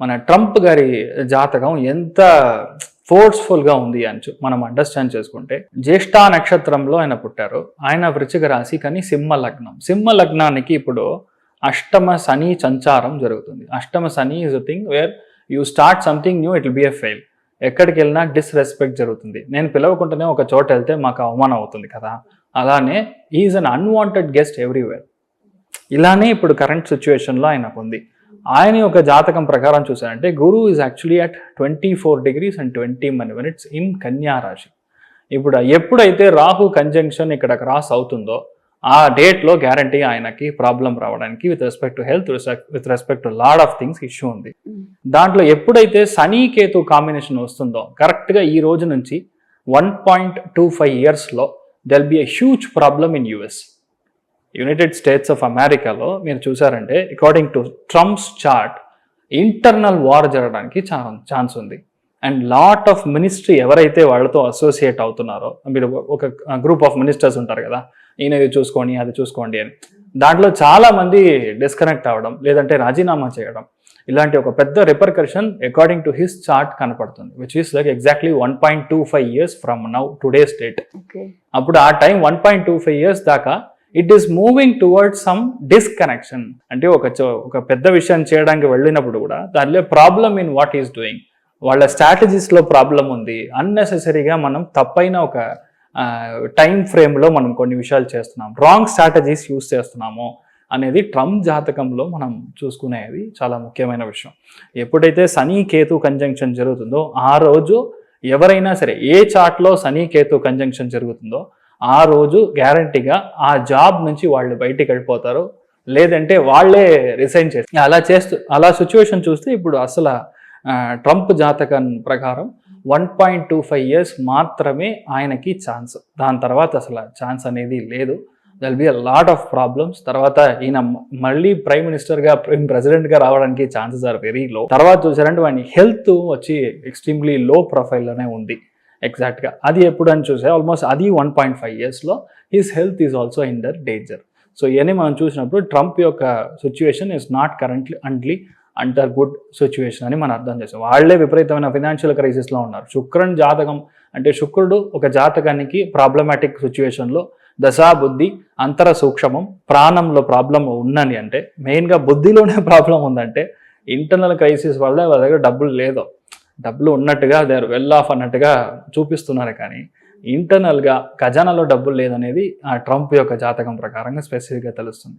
మన ట్రంప్ గారి జాతకం ఎంత ఫోర్స్ఫుల్గా ఉంది అని మనం అండర్స్టాండ్ చేసుకుంటే జ్యేష్ఠ నక్షత్రంలో ఆయన పుట్టారు. ఆయన వృచ్చిక రాశి కానీ సింహ లగ్నం. సింహ లగ్నానికి ఇప్పుడు అష్టమ శని సంచారం జరుగుతుంది. అష్టమ శని is a thing where you start something new it will be a fail ఎక్కడికి వెళ్ళినా డిస్రెస్పెక్ట్ జరుగుతుంది. నేను పిలవకుండానే ఒక చోట వెళ్తే మాకు అవమానం అవుతుంది కదా. అలానే is an unwanted guest everywhere ఇలానే ఇప్పుడు కరెంట్ సిచ్యువేషన్లో ఆయనకు ఉంది ఆయన యొక్క జాతకం ప్రకారం చూసారంటే Guru is actually at twenty four degrees and twenty minutes in Kanya రాశి. ఇప్పుడు ఎప్పుడైతే రాహు కంజంక్షన్ ఇక్కడ క్రాస్ అవుతుందో ఆ డేట్లో గ్యారంటీ ఆయనకి ప్రాబ్లం రావడానికి with respect to health with respect to lot of things issue ఉంది. దాంట్లో ఎప్పుడైతే శని కేతు కాంబినేషన్ వస్తుందో కరెక్ట్గా ఈ రోజు నుంచి వన్ పాయింట్ టూ ఫైవ్ ఇయర్స్లో there'll be a huge problem in US United States of అమెరికాలో మీరు చూసారంటే according to Trump's chart internal war జరగడానికి ఛాన్స్ ఉంది. అండ్ లాట్ ఆఫ్ మినిస్ట్రీ ఎవరైతే వాళ్ళతో అసోసియేట్ అవుతున్నారో మీరు ఒక గ్రూప్ ఆఫ్ మినిస్టర్స్ ఉంటారు కదా ఈయన ఇది చూసుకోండి అది చూసుకోండి అని. దాంట్లో చాలా మంది డిస్కనెక్ట్ అవ్వడం లేదంటే రాజీనామా చేయడం ఇలాంటి ఒక పెద్ద repercussion according to his chart కనపడుతుంది which is like exactly one point two five years from now today state అప్పుడు ఆ time one point two five years దాకా it is moving towards some disconnection అంటే ఒక చో- ఒక పెద్ద విషయం చేయడానికి వెళ్ళినప్పుడు కూడా దానిలో problem in what is doing వాళ్ళ స్ట్రాటజీస్లో ప్రాబ్లం ఉంది. అన్నెసెసరీగా మనం తప్పైన ఒక టైం ఫ్రేమ్లో మనం కొన్ని విషయాలు చేస్తున్నాం. రాంగ్ స్ట్రాటజీస్ యూస్ చేస్తున్నాము అనేది ట్రంప్ జాతకంలో మనం చూసుకునేది చాలా ముఖ్యమైన విషయం. ఎప్పుడైతే శని కేతు కంజంక్షన్ జరుగుతుందో ఆ రోజు ఎవరైనా సరే ఏ చార్ట్లో శని కేతు కంజంక్షన్ జరుగుతుందో ఆ రోజు గ్యారంటీగా ఆ జాబ్ నుంచి వాళ్ళు బయటికి వెళ్ళిపోతారు. లేదంటే వాళ్ళే రిసైన్ చేస్తారు అలా చేస్తూ అలా సిచ్యువేషన్ చూస్తే ఇప్పుడు అసలు ట్రంప్ జాతకం ప్రకారం one point two five years మాత్రమే ఆయనకి ఛాన్స్ దాని తర్వాత అసలు ఛాన్స్ అనేది లేదు. There'll be a lot of problems తర్వాత ఈయన మళ్ళీ ప్రైమ్ మినిస్టర్గా ప్రెసిడెంట్గా రావడానికి ఛాన్సెస్ ఆర్ వెరీ లో తర్వాత చూసారంటే వాని హెల్త్ వచ్చి ఎక్స్ట్రీమ్లీ లో ప్రొఫైల్లోనే ఉంది. ఎగ్జాక్ట్గా అది ఎప్పుడు అని చూసే ఆల్మోస్ట్ అది వన్ పాయింట్ ఫైవ్ ఇయర్స్లో his health is also in the danger so ఇవన్నీ మనం చూసినప్పుడు ట్రంప్ యొక్క సిచ్యువేషన్ ఇస్ నాట్ కరెంట్లీ అంట్లీ అంటర్ గుడ్ సిచ్యువేషన్ అని మనం అర్థం చేస్తాం వాళ్ళే విపరీతమైన ఫినాన్షియల్ క్రైసిస్లో ఉన్నారు. శుక్రన్ జాతకం అంటే శుక్రుడు ఒక జాతకానికి ప్రాబ్లమాటిక్ సిచ్యువేషన్లో దశా బుద్ధి అంతర సూక్ష్మం ప్రాణంలో ప్రాబ్లం ఉన్నది అంటే మెయిన్గా బుద్ధిలోనే ప్రాబ్లం ఉందంటే ఇంటర్నల్ క్రైసిస్ వల్ల వాళ్ళ దగ్గర డబ్బులు లేదు. డబ్బులు ఉన్నట్టుగా దే ఆర్ వెల్ ఆఫ్ అన్నట్టుగా చూపిస్తున్నారు కానీ ఇంటర్నల్గా ఖజానాలో డబ్బులు లేదనేది ఆ ట్రంప్ యొక్క జాతకం ప్రకారంగా స్పెసిఫిక్గా తెలుస్తుంది.